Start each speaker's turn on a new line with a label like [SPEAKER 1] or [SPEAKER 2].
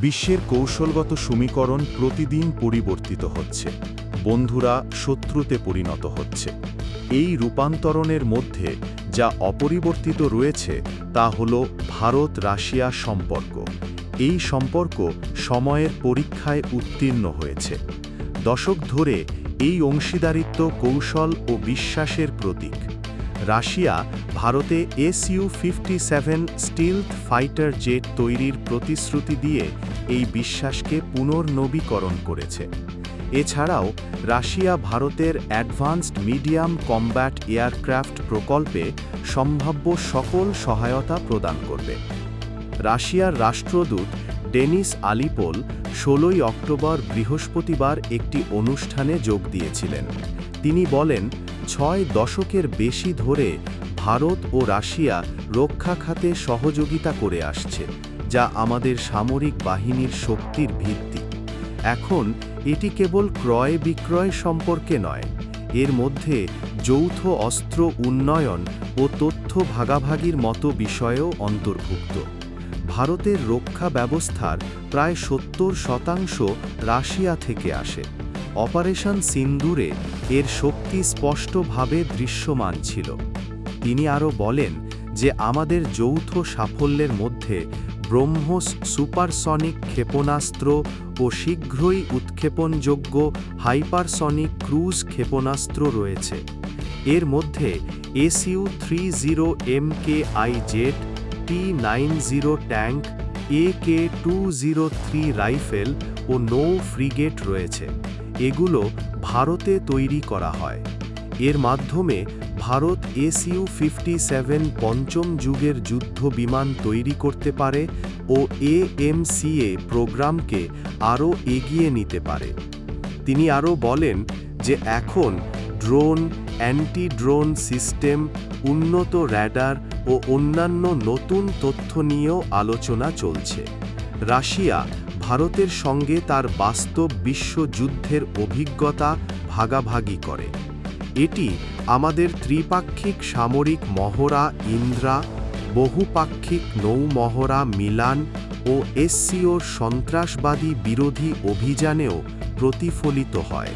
[SPEAKER 1] বিশ্বের কৌশলগত সমীকরণ প্রতিদিন পরিবর্তিত হচ্ছে। বন্ধুরা, শত্রুতে পরিণত হচ্ছে। এই রূপান্তরণের মধ্যে যা অপরিবর্তিত রয়েছে তা হল ভারত রাশিয়া সম্পর্ক। এই সম্পর্ক সময়ের পরীক্ষায় উত্তীর্ণ হয়েছে। দশক ধরে এই অংশীদারিত্ব কৌশল ও বিশ্বাসের প্রতীক। রাশিয়া ভারতে SU fifty seven stealth fighter jet তৈরির প্রতিশ্রুতি দিয়ে এই বিশ্বাসকে পুনর্নবীকরণ করেছে। এছাড়াও, রাশিয়া ভারতের অ্যাডভান্সড মিডিয়াম কম্ব্যাট এয়ারক্রাফট প্রকল্পে সম্ভাব্য সকল সহায়তা প্রদান করবে। রাশিয়ার রাষ্ট্রদূত ডেনিস আলিপোল ষোলোই অক্টোবর বৃহস্পতিবার একটি অনুষ্ঠানে যোগ দিয়েছিলেন। তিনি বলেন ছয় দশকের বেশি ধরে ভারত ও রাশিয়া রক্ষা খাতে সহযোগিতা করে আসছে, যা আমাদের সামরিক বাহিনীর শক্তির ভিত্তি। এখন এটি কেবল ক্রয় বিক্রয় সম্পর্কে নয়, এর মধ্যে যৌথ অস্ত্র উন্নয়ন ও তথ্য ভাগাভাগির মতো বিষয়েও অন্তর্ভুক্ত। ভারতের রক্ষা ব্যবস্থার প্রায় সত্তর শতাংশ রাশিয়া থেকে আসে। অপারেশন সিন্দুরে এর শক্তি স্পষ্টভাবে দৃশ্যমান ছিল। তিনি আরও বলেন যে আমাদের যৌথ সাফল্যের মধ্যে ব্রহ্মোস সুপারসনিক ক্ষেপণাস্ত্র ও শীঘ্রই উৎক্ষেপণযোগ্য হাইপারসনিক ক্রুজ ক্ষেপণাস্ত্র রয়েছে। এর মধ্যে SU three zero M K I jet T nine zero tank A K two zero three rifle ও নৌ ফ্রিগেট রয়েছে। এগুলো ভারতে তৈরি করা হয়। এর মাধ্যমে ভারত এসইউ ফিফটি সেভেন পঞ্চম যুগের যুদ্ধ বিমান তৈরি করতে পারে ও এএমসিএ প্রোগ্রামকে আরও এগিয়ে নিতে পারে। তিনি আরও বলেন যে এখন ড্রোন অ্যান্টি ড্রোন সিস্টেম, উন্নত র্যাডার ও অন্যান্য নতুন তথ্য নিয়েও আলোচনা চলছে। রাশিয়া ভারতের সঙ্গে তার বাস্তব বিশ্বযুদ্ধের অভিজ্ঞতা ভাগাভাগি করে। এটি আমাদের ত্রিপাক্ষিক সামরিক মহড়া ইন্দ্রা, বহুপাক্ষিক নৌমহড়া মিলান ও এসসিওর সন্ত্রাসবাদী বিরোধী অভিযানেও প্রতিফলিত হয়।